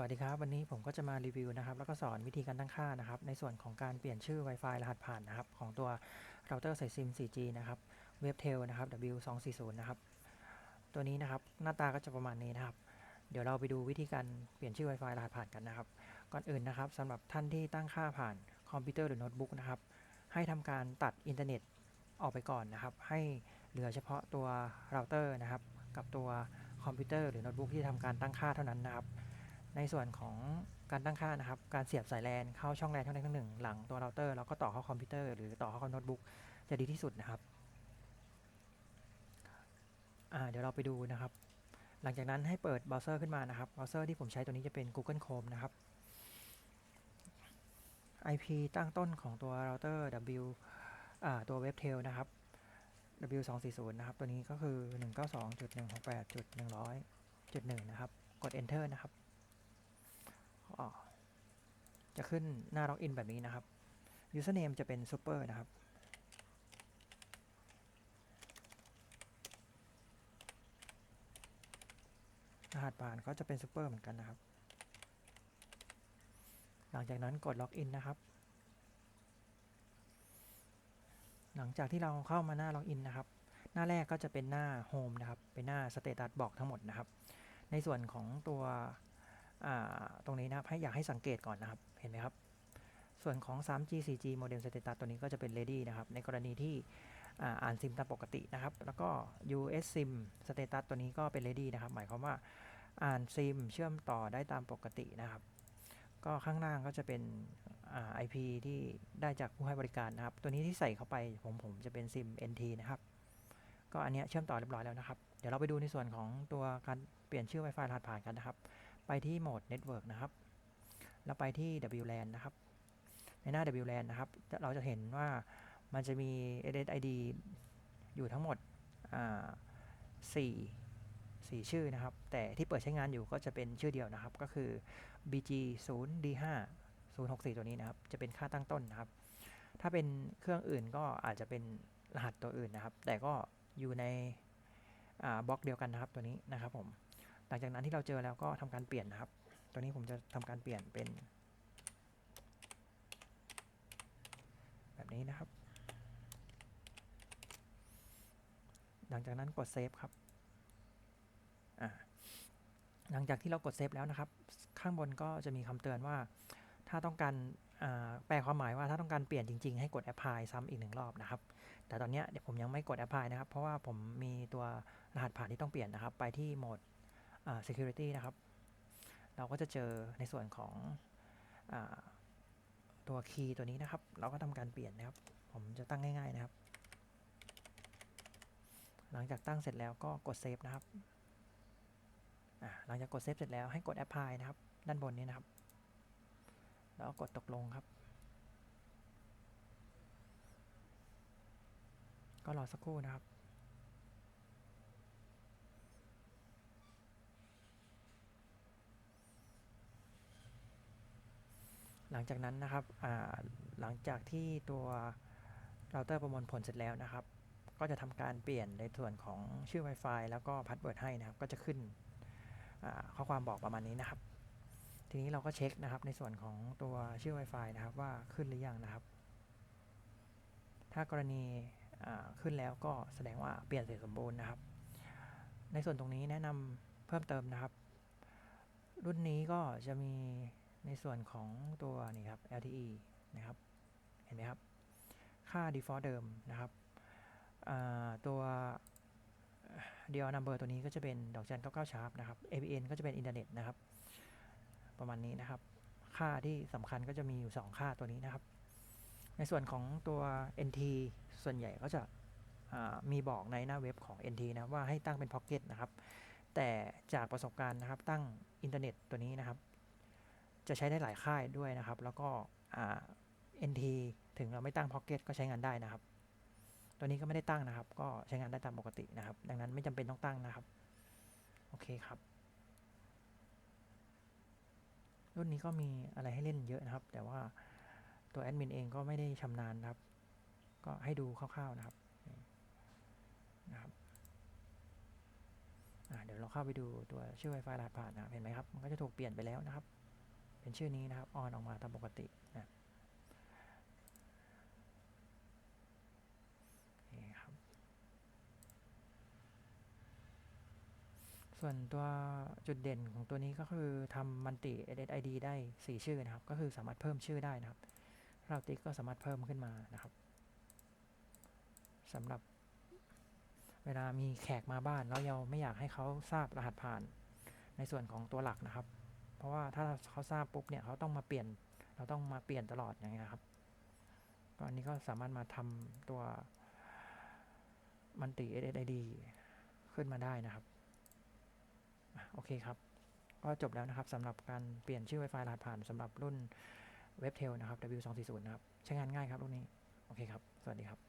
วัสดีครับ วันนี้ผมก็จะมารีวิวนะครับ แล้วก็สอนวิธีการตั้งค่านะครับ ในส่วนของการเปลี่ยนชื่อ Wi-Fi รหัสผ่านนะครับ ของตัวเราเตอร์สายซิม 4G นะครับ WebTel นะครับ W240 นะครับ ตัวนี้นะครับหน้าตาก็จะประมาณนี้นะครับ เดี๋ยวเราไปดูวิธีการเปลี่ยนชื่อ Wi-Fi รหัสผ่านกันนะครับ ก่อนอื่นนะครับสำหรับท่านที่ตั้งค่าผ่านคอมพิวเตอร์หรือโน้ตบุ๊กนะครับ ให้ทำการตัดอินเทอร์เน็ตออกไปก่อนนะครับ ให้เหลือเฉพาะตัวเราเตอร์นะครับ กับตัวคอมพิวเตอร์หรือโน้ตบุ๊กที่ทำการตั้งค่าเท่านั้นนะครับ ในส่วนของการตั้งค่านะครับ การเสียบสายแลนเข้าช่องแลนช่องใดช่องหนึ่งหลังตัวเราเตอร์แล้วก็ต่อเข้าคอมพิวเตอร์หรือต่อเข้าโน้ตบุ๊กจะดีที่สุดนะครับเดี๋ยวเราไปดูนะครับ หลังจากนั้นให้เปิดเบราว์เซอร์ขึ้นมานะครับเบราว์เซอร์ที่ผมใช้ตัวนี้จะเป็น Google Chrome นะครับ IP ตั้งต้นของตัวเราเตอร์ W อตัว WebTel นะครับ W240 นะครับ ตัวนี้ก็คือ 192.168.100.1 นะครับ กด Enter นะครับ จะขึ้นหน้าล็อกอินแบบนี้นะครับ Username จะเป็น Super นะครับรหัสผ่านก็จะเป็น Super เหมือนกันนะครับ หลังจากนั้นกดล็อกอินนะครับ หลังจากที่เราเข้ามาหน้าล็อกอินนะครับ หน้าแรกก็จะเป็นหน้า Home นะครับ เป็นหน้า Status บอกทั้งหมดนะครับ ในส่วนของตัว ตรงนี้นะครับให้อยากให้สังเกตก่อนนะครับเห็นไหมครับ ส่วนของ 3G 4G Modem Status ตัวนี้ก็จะเป็น Ready นะครับ ในกรณีที่อ่านซิมตามปกตินะครับ แล้วก็ US SIM Status ตัวนี้ก็เป็น Ready นะครับ หมายความว่าอ่านซิมเชื่อมต่อได้ตามปกตินะครับ ก็ข้างล่างก็จะเป็นอ่า IP ที่ได้จากผู้ให้บริการนะครับ ตัวนี้ที่ใส่เข้าไปผมผมจะเป็นซิม NT นะครับ ก็อันนี้เชื่อมต่อเรียบร้อยแล้วนะครับ เดี๋ยวเราไปดูในส่วนของตัวการเปลี่ยนชื่อ Wi-Fi รหัสผ่านกันนะครับ ไปที่โหมด Network นะครับ แล้วไปที่ WLAN นะครับ ในหน้า WLAN นะครับ เราจะเห็นว่ามันจะมี SSID อยู่ทั้งหมด4 4ชื่อนะครับ แต่ที่เปิดใช้งานอยู่ก็จะเป็นชื่อเดียวนะครับ ก็คือ BG 0 D5 064 ตัวนี้นะครับ จะเป็นค่าตั้งต้นนะครับ ถ้าเป็นเครื่องอื่นก็อาจจะเป็นรหัสตัวอื่นนะครับ แต่ก็อยู่ในบล็อกเดียวกันนะครับตัวนี้นะครับผม หลังจากนั้นที่เราเจอแล้วก็ทำการเปลี่ยนนะครับตัวนี้ผมจะทำการเปลี่ยนเป็น แบบนี้นะครับ หลังจากนั้นกดเซฟครับหลังจากที่เรากดเซฟแล้วนะครับ ข้างบนก็จะมีคำเตือนว่า ถ้าต้องการแปลความหมายว่าถ้าต้องการเปลี่ยนจริงๆ ให้กด apply ซ้ำอีกหนึ่งรอบนะครับ แต่ตอนนี้เดี๋ยวผมยังไม่กด apply นะครับ เพราะว่าผมมีตัวรหัสผ่านที่ต้องเปลี่ยนนะครับ ไปที่โหมด security นะครับ เราก็จะเจอในส่วนของอตัวคีย์ตัวนี้นะครับ เราก็ทำการเปลี่ยนนะครับ ผมจะตั้งง่ายๆนะครับ หลังจากตั้งเสร็จแล้วก็กดเซฟนะครับ หลังจากกดเซฟเสร็จแล้วให้กด apply นะครับ ด้านบนนี้นะครับ แล้วกดตกลงครับ ก็รอสักครู่นะครับ ลังจากนั้นนะครับหลังจากที่ตัวเราเตอร์ประมวลผลเสร็จแล้วนะครับ ก็จะทำการเปลี่ยนในส่วนของชื่อ Wi-Fi แล้วก็พาสเวิร์ดให้นะครับ ก็จะขึ้นข้อความบอกประมาณนี้นะครับ ทีนี้เราก็เช็คนะครับในส่วนของตัวชื่อ Wi-Fi นะครับว่าขึ้นหรือยังนะครับ ถ้ากรณีขึ้นแล้วก็แสดงว่าเปลี่ยนเสร็จสมบูรณ์นะครับ ในส่วนตรงนี้แนะนำเพิ่มเติมนะครับ รุ่นนี้ก็จะมี ในส่วนของตัวนี่ครับ LTE นะครับ เห็นไหมครับ ค่า default เดิมนะครับตัวเดียวนัมเบอร์ตัวนี้ก็จะเป็นดอกจัน99ชาร์ปนะครับ APN ก็จะเป็นอินเทอร์เน็ตนะครับ ประมาณนี้นะครับ ค่าที่สำคัญก็จะมีอยู่ 2 ค่าตัวนี้นะครับ ในส่วนของตัว NT ส่วนใหญ่ก็จะมีบอกในหน้าเว็บของ NT นะว่าให้ตั้งเป็น Pocket นะครับ แต่จากประสบการณ์นะครับตั้งอินเทอร์เน็ตตัวนี้นะครับ จะใช้ได้หลายค่ายด้วยนะครับ แล้วก็ NT ถึงเราไม่ตั้ง Pocket ก็ใช้งานได้นะครับ ตัวนี้ก็ไม่ได้ตั้งนะครับ ก็ใช้งานได้ตามปกตินะครับ ดังนั้นไม่จำเป็นต้องตั้งนะครับ โอเคครับ รุ่นนี้ก็มีอะไรให้เล่นเยอะนะครับ แต่ว่าตัวแอดมินเองก็ไม่ได้ชำนาญครับ ก็ให้ดูคร่าวๆนะครับนะครับเดี๋ยวเราเข้าไปดูตัวชื่อ Wi-Fi รหัสผ่านนะเห็นไหมครับ มันก็จะถูกเปลี่ยนไปแล้วนะครับ เป็นชื่อนี้นะครับออนออกมาตามปกตินะนี่ครับ ส่วนตัวจุดเด่นของตัวนี้ก็คือทำมันติ SSID ได้ 4 ชื่อนะครับ ก็คือสามารถเพิ่มชื่อได้นะครับ เราติ๊กก็สามารถเพิ่มขึ้นมานะครับสำหรับเวลามีแขกมาบ้านแล้วเราไม่อยากให้เขาทราบรหัสผ่านในส่วนของตัวหลักนะครับ เพราะว่าถ้าเขาทราบปุ๊บเนี่ยเขาต้องมาเปลี่ยน เราต้องมาเปลี่ยนตลอดอย่างเงี้ยครับก็อันนี้ก็สามารถมาทำตัวมันติ SSID ขึ้นมาได้นะครับโอเคครับ ก็จบแล้วนะครับสำหรับการเปลี่ยนชื่อ Wi-Fi รหัสผ่านสำหรับรุ่น WebTel นะครับ W240 นะครับ ใช้งานง่ายครับรุ่นนี้ โอเคครับ สวัสดีครับ